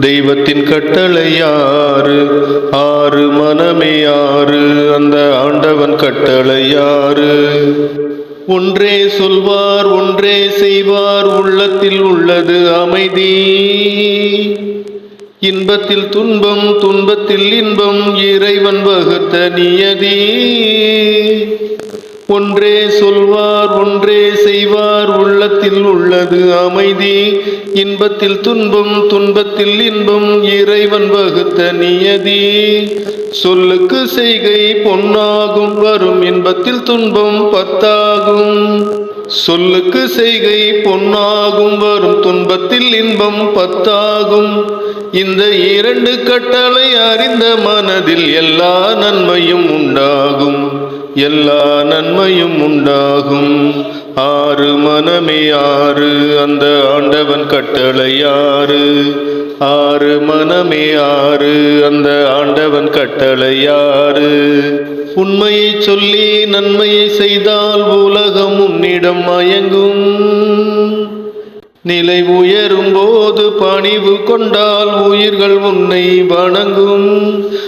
தெய்வத்தின் கட்டளை யாரு? ஆறு மனமே ஆறு அந்த ஆண்டவன் கட்டளை யாரு? ஒன்றே சொல்வார் ஒன்றே செய்வார் உள்ளத்தில் உள்ளது அமைதி. இன்பத்தில் துன்பம் துன்பத்தில் இன்பம் இறைவன் வகுத்த நியதி. ஒன்றே சொல்வார் ஒன்றே செய்வார். உள்ளத்தில் உள்ளது அமைதி. இன்பத்தில் துன்பம் துன்பத்தில் இன்பம். இறைவன் வகுத்த நியதி. சொல்லுக்கு செய்கை பொன்னாகும் வரும் இன்பத்தில் துன்பம் பத்தாகும். சொல்லுக்கு செய்கை பொன்னாகும் வரும் துன்பத்தில் இன்பம் பத்தாகும். இந்த இரண்டு கட்டளை அறிந்த மனதில் எல்லா நன்மையும் உண்டாகும். எல்லா நன்மையும் உண்டாகும். ஆறு மனமே ஆறு அந்த ஆண்டவன் கட்டளை ஆறு. ஆறு மனமே ஆறு அந்த ஆண்டவன் கட்டளை ஆறு. உண்மையை சொல்லி நன்மையை செய்தால் உலகம் உன்னிடம் மயங்கும். நிலை உயரும் போது பணிவு கொண்டால் உயிர்கள் உன்னை வணங்கும்.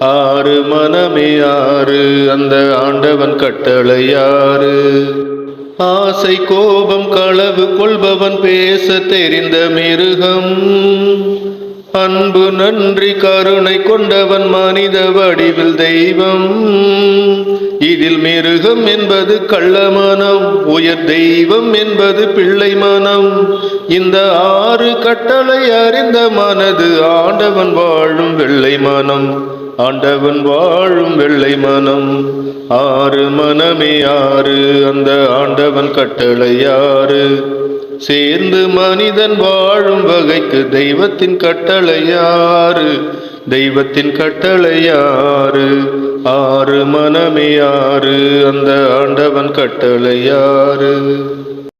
ஆறு மனமே ஆறு அந்த ஆண்டவன் கட்டளை ஆறு ஆசை கோபம் களவு கொள்பவன் பேச தெரிந்த மிருகம். அன்பு நன்றி கருணை கொண்டவன் மனித வடிவில் தெய்வம். இதில் மிருகம் என்பது கள்ள மனம் உயர் தெய்வம் என்பது பிள்ளை மனம். இந்த ஆறு கட்டளை அறிந்த மனது ஆண்டவன் வாழும் வெள்ளை மனம். ஆண்டவன் வாழும் வெள்ளை மனம் ஆறு மனமே ஆறு அந்த ஆண்டவன் கட்டளை ஆறு சேர்ந்து மனிதன் வாழும் வகைக்கு தெய்வத்தின் கட்டளை யாரு? தெய்வத்தின் கட்டளையாறு ஆறு மனமே ஆறு அந்த ஆண்டவன் கட்டளை யாரு?